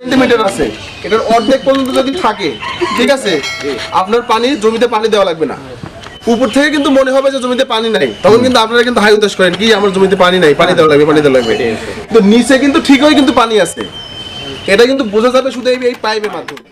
Centimetre আছে। এটার অর্ধেক পর্যন্ত যদি থাকে ঠিক আছে আপনার পানি জমিতে পানি দেওয়া লাগবে না। উপর থেকে কিন্তু মনে হবে যে জমিতে পানি নাই। তখন কিন্তু আপনারা কিন্তু হাই উদ্দেশ্য করেন কি আমার জমিতে পানি নাই পানি দেওয়া লাগবে পানি দেওয়া লাগবে। কিন্তু নিচে কিন্তু ঠিকই কিন্তু পানি আছে। এটা কিন্তু বোঝা যাবে শুধু এই- এই পাইপের মাধ্যমে।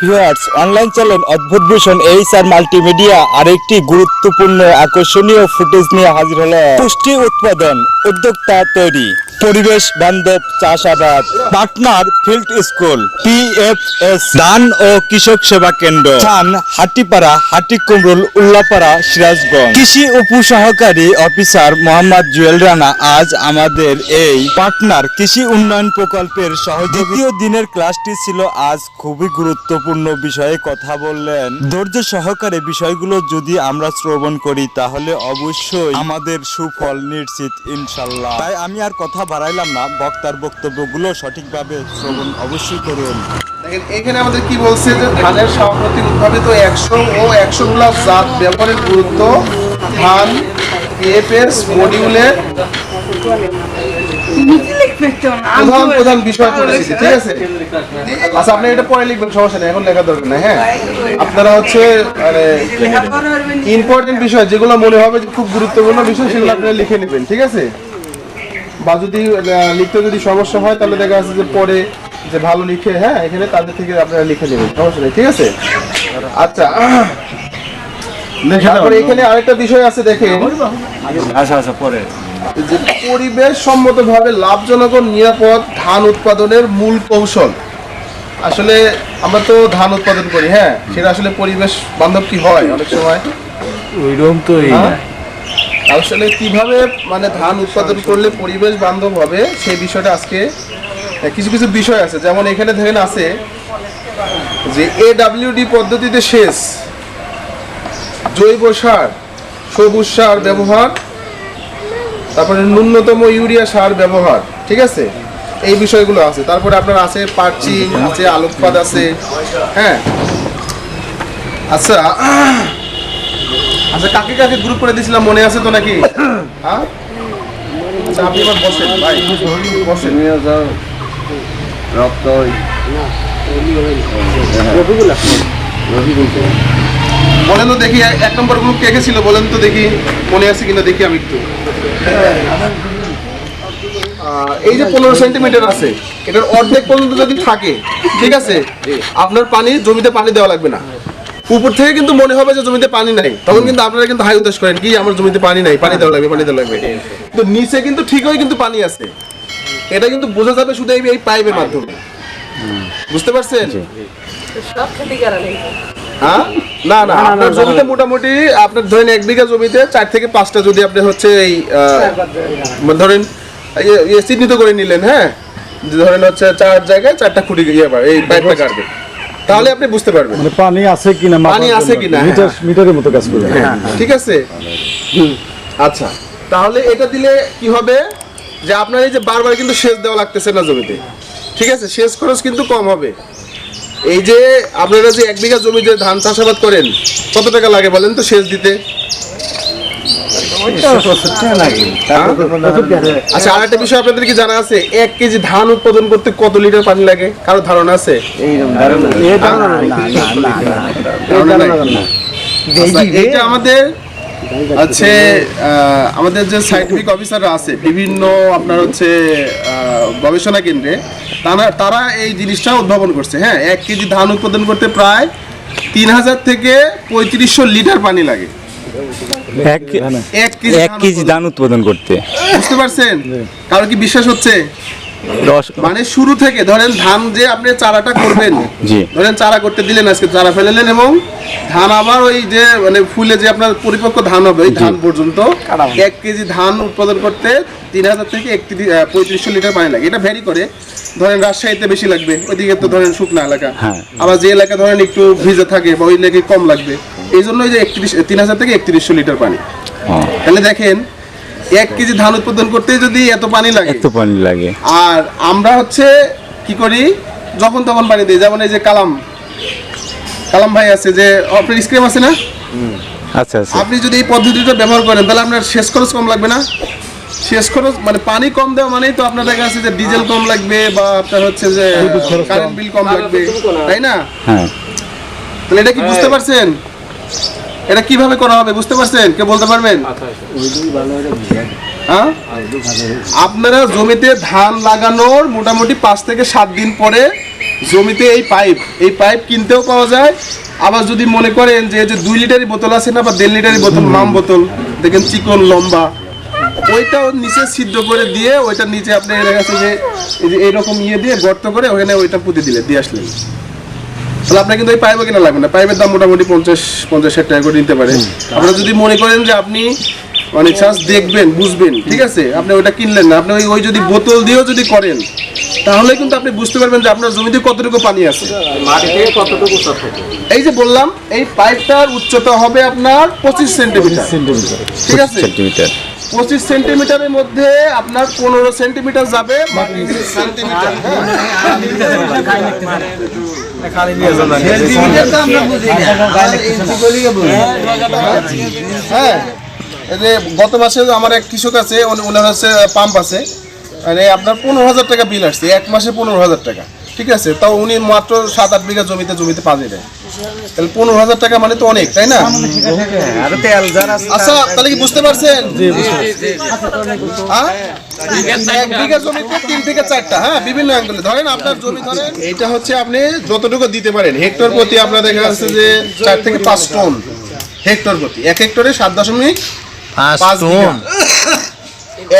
ভিউয়ার্স অনলাইন চ্যানেল অদ্ভুত ভূষণ। এইচ আর মাল্টিমিডিয়া আরেকটি গুরুত্বপূর্ণ আকর্ষণীয় ফুটেজ নিয়ে হাজির হলো পুষ্টি উৎপাদন, উদ্যোক্তা তৈরি। পরিবেশ বান্ধব চাষাবাদ। পাটনার ফিল্ড স্কুল পিএফএস ধান ও কৃষক সেবা কেন্দ্র। স্থান হাটিপাড়া হাটিকুমরুল উল্লাপাড়া সিরাজগঞ্জ। কৃষি উপসহকারী অফিসার মোহাম্মদ জুয়েল রানা আজ আমাদের এই পার্টনার কৃষি উন্নয়ন প্রকল্পের সহ দ্বিতীয় দিনের ক্লাসটি ছিল আজ খুবই গুরুত্বপূর্ণ বিষয়ে কথা বললেন। ধৈর্য সহকারে বিষয়গুলো যদি আমরা শ্রবণ করি তাহলে অবশ্যই আমাদের সুফল নিশ্চিত ইনশাল্লাহ। তাই আমি আর কথা বাড়াইলাম না বক্তার বক্তব্যগুলো সঠিকভাবে শ্রবণ অবশ্যই করুন। দেখেন এখানে আমাদের কি বলছে যে ধানের সাম্প্রতিক উদ্ভাবিত একশো ও একশো গুলা জাত ব্যবহারের গুরুত্ব ধান এফএস মডিউলের প্রধান প্রধান বিষয় ঠিক আছে? আচ্ছা আপনি এটা পরে লিখবেন সমস্যা নেই এখন লেখা দরকার হ্যাঁ? আপনারা হচ্ছে মানে ইম্পর্টেন্ট বিষয় যেগুলো মনে হবে যে খুব গুরুত্বপূর্ণ বিষয় সেগুলো আপনারা লিখে নেবেন ঠিক আছে? বা যদি লিখতে যদি সমস্যা হয় তাহলে দেখা যাচ্ছে যে পরে যে ভালো লিখে হ্যাঁ এখানে তাদের থেকে আপনারা লিখে নেবেন সমস্যা নেই ঠিক আছে? আচ্ছা তারপরে এখানে আরেকটা বিষয় আছে দেখেন। আচ্ছা আচ্ছা পরে। যে পরিবেশ সম্মতভাবে লাভজনক ও নিরাপদ ধান উৎপাদনের মূল কৌশল। আসলে আমরা তো ধান উৎপাদন করি হ্যাঁ সেটা আসলে পরিবেশ বান্ধব কি হয় অনেক সময়? ওইরকম তো হ্যাঁ? আসলে কীভাবে মানে ধান উৎপাদন করলে পরিবেশ বান্ধব হবে, সেই বিষয়টা আজকে কিছু কিছু বিষয় আছে। যেমন এখানে ধরেন আছে যে এডাব্লিউডি পদ্ধতিতে সেচ, জৈব সার, সবুজ সার ব্যবহার, তারপরে ন্যূনতম ইউরিয়া সার ব্যবহার, ঠিক আছে? এই বিষয়গুলো আছে। তারপরে আপনার আছে পার্চিং আছে আলোকপাত আছে হ্যাঁ? আচ্ছা আচ্ছা কাকে কাকে গ্রুপ করে দিয়েছিলাম? মনে আছে তো নাকি? হ্যাঁ? আচ্ছা আপনি এবার বসেন বলেন তো দেখি, এক নম্বর গ্রুপ কে কে ছিল? বলেন তো দেখি, মনে আছে কিনা দেখি আমি একটু। এই যে পনেরো সেন্টিমিটার আছে, এটার অর্ধেক পর্যন্ত যদি থাকে, ঠিক আছে? আপনার পানি, জমিতে পানি দেওয়া লাগবে না। উপর থেকে কিন্তু মনে হবে যে জমিতে পানি নাই। তখন কিন্তু আপনারা কিন্তু হাই উদ্দেশ্য করেন কি আমার জমিতে পানি নাই? পানি দেওয়া লাগবে পানি দেওয়া লাগবে। কিন্তু নিচে কিন্তু ঠিকই কিন্তু পানি আছে। এটা কিন্তু বোঝা যাবে শুধু এই পাইপের মাধ্যমে। বুঝতে পারছেন? হ্যাঁ? না না আপনার জমিতে মোটামুটি আপনার ধরেন এক বিঘা জমিতে চার থেকে পাঁচটা যদি আপনি হচ্ছে এই আহ, মানে ধরেন ইয়ে- ইয়ে চিহ্নিত করে নিলেন হ্যাঁ? ধরেন হচ্ছে চার জায়গায় চারটা খুঁটি ইয়ে এই পাইপটা কাটবে। তাহলে আপনি বুঝতে পারবেন। মানে পানি আছে কিনা পানি আছে কিনা, মিটার হ্যাঁ। মিটারের মতো কাজ করে। হ্যাঁ, ঠিক আছে? আচ্ছা। তাহলে এটা দিলে কি হবে? যে আপনার এই যে বারবার কিন্তু সেচ দেওয়া লাগতেছে না জমিতে। ঠিক আছে? সেচ খরচ কিন্তু কম হবে। এই যে আপনারা যে এক বিঘা জমিতে ধান চাষাবাদ করেন কত টাকা লাগে বলেন তো সেচ দিতে? আচ্ছা আর একটা বিষয় আপনাদের কি জানা আছে? এক কেজি ধান উৎপাদন করতে কত লিটার পানি লাগে? কারও ধারণা আছে? ধারণা নাই? আচ্ছা, এইটা আমাদের হচ্ছে আহ, আমাদের যে সাইন্টিফিক অফিসাররা আছে বিভিন্ন আপনার হচ্ছে আহ, গবেষণা কেন্দ্রে তারা তারা এই জিনিসটা উদ্ভাবন করছে। হ্যাঁ এক কেজি ধান উৎপাদন করতে প্রায় তিন হাজার থেকে পঁয়ত্রিশশো লিটার পানি লাগে। এক এক কেজি ধান উৎপাদন। করতে। বুঝতে পারছেন? কারও কি বিশ্বাস হচ্ছে? মানে শুরু থেকে ধরেন ধান যে আপনি চারাটা করবেন ধরেন চারা করতে দিলেন আজকে চারা ফেলেলেন এবং ধান আবার ওই যে মানে ফুলে যে আপনার পরিপক্ক ধান হবে ওই ধান পর্যন্ত এক কেজি ধান উৎপাদন করতে তিন হাজার থেকে একত্রিশ পঁয়ত্রিশশো লিটার পানি লাগে। এটা ভ্যারি করে। ধরেন রাজশাহীতে বেশি লাগবে ওইদিকে তো ধরেন শুকনা এলাকা। হ্যাঁ। আবার যে এলাকা ধরেন একটু ভিজে থাকে বা ওই এলাকায় কম লাগবে। এই জন্য ওই যে একত্রিশ তিন হাজার থেকে একত্রিশশো লিটার পানি। তাহলে দেখেন এক কেজি ধান উৎপাদন করতে যদি এত পানি লাগে এত পানি লাগে। আর আমরা হচ্ছে কি করি যখন তখন পানি দিই। যেমন এই যে কালাম কালাম ভাই আছে যে আপনার স্ক্রিম আছে না? আচ্ছা আচ্ছা আপনি যদি এই পদ্ধতিটা ব্যবহার করেন তাহলে আপনার শেষ খরচ কম লাগবে না? শেষ খরচ মানে পানি কম দেওয়া মানেই তো আপনার দেখা যাচ্ছে যে ডিজেল কম লাগবে বা আপনার হচ্ছে যে কারেন্ট বিল কম। লাগবে তাই না? হ্যাঁ। তাহলে এটা কি বুঝতে পারছেন? এটা কীভাবে করা হবে বুঝতে পারছেন? কে বলতে পারবেন? হ্যাঁ? আপনারা জমিতে ধান লাগানোর মোটামুটি পাঁচ থেকে সাত দিন পরে জমিতে এই পাইপ এই পাইপ কিনতেও পাওয়া যায়। আবার যদি মনে করেন যে যে দুই লিটারই বোতল আছে না বা দেড় লিটারই বোতল মাম বোতল দেখেন চিকন লম্বা। ওইটাও নিচে সিদ্ধ করে দিয়ে ওইটা নিচে আপনি দেখা এই যে এইরকম ইয়ে দিয়ে গর্ত করে ওখানে ওইটা পুঁতে দিলে দিয়ে আসলেন। তাহলে আপনার কিন্তু এই পাইপও কিনা লাগবে না। পাইপের দাম মোটামুটি পঞ্চাশ পঞ্চাশ ষাট টাকা করে নিতে পারে। আপনারা যদি মনে করেন যে আপনি মানে চাষ দেখবেন বুঝবেন ঠিক আছে? আপনি ওইটা কিনলেন না আপনি ওই ওই যদি বোতল দিয়েও যদি করেন তাহলে কিন্তু আপনি বুঝতে পারবেন যে আপনার জমিতে কতটুকু পানি আছে। এই যে বললাম এই পাইপটার উচ্চতা হবে আপনার পঁচিশ সেন্টিমিটার। ঠিক আছে? সেন্টিমিটার। পঁচিশ সেন্টিমিটারের মধ্যে আপনার পনেরো সেন্টিমিটার যাবে বাকি সেন্টিমিটার হ্যাঁ এই যে গত মাসে আমার এক কৃষক আছে ওনার হচ্ছে পাম্প আছে। মানে আপনার পনেরো হাজার টাকা বিল আসছে এক মাসে পনেরো হাজার টাকা। ঠিক আছে তাও উনি মাত্র সাত আট বিঘা জমিতে জমিতে পানি দেয়। তাহলে পনেরো হাজার টাকা মানে তো অনেক তাই না? আচ্ছা তাহলে কি বুঝতে পারছেন? এক বিঘা জমিতে তিন থেকে চারটা হ্যাঁ বিভিন্ন অ্যাঙ্গেলে ধরেন আপনার জমি ধরেন এটা হচ্ছে আপনি যতটুকু দিতে পারেন হেক্টর প্রতি আপনার দেখা যাচ্ছে যে চার থেকে পাঁচ টন হেক্টর প্রতি। এক হেক্টরে সাত দশমিক পাঁচ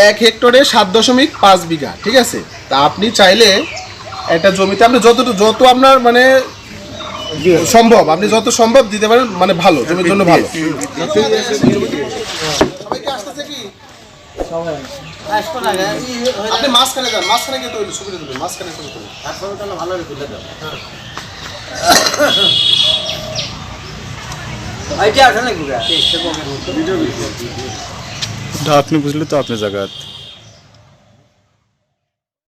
এক হেক্টরে সাত দশমিক পাঁচ বিঘা ঠিক আছে? তা আপনি চাইলে একটা জমিতে আপনি যতটুকু যত আপনার মানে সম্ভব আপনি যত সম্ভব দিতে পারেন মানে ভালো জমির জন্য ভালো। আপনি মাঝখানে যান মাঝখানে গিয়ে তৈরি সুবিধা দেবেন মাঝখানে তৈরি করুন আপনি বুঝলে তো আপনার জায়গা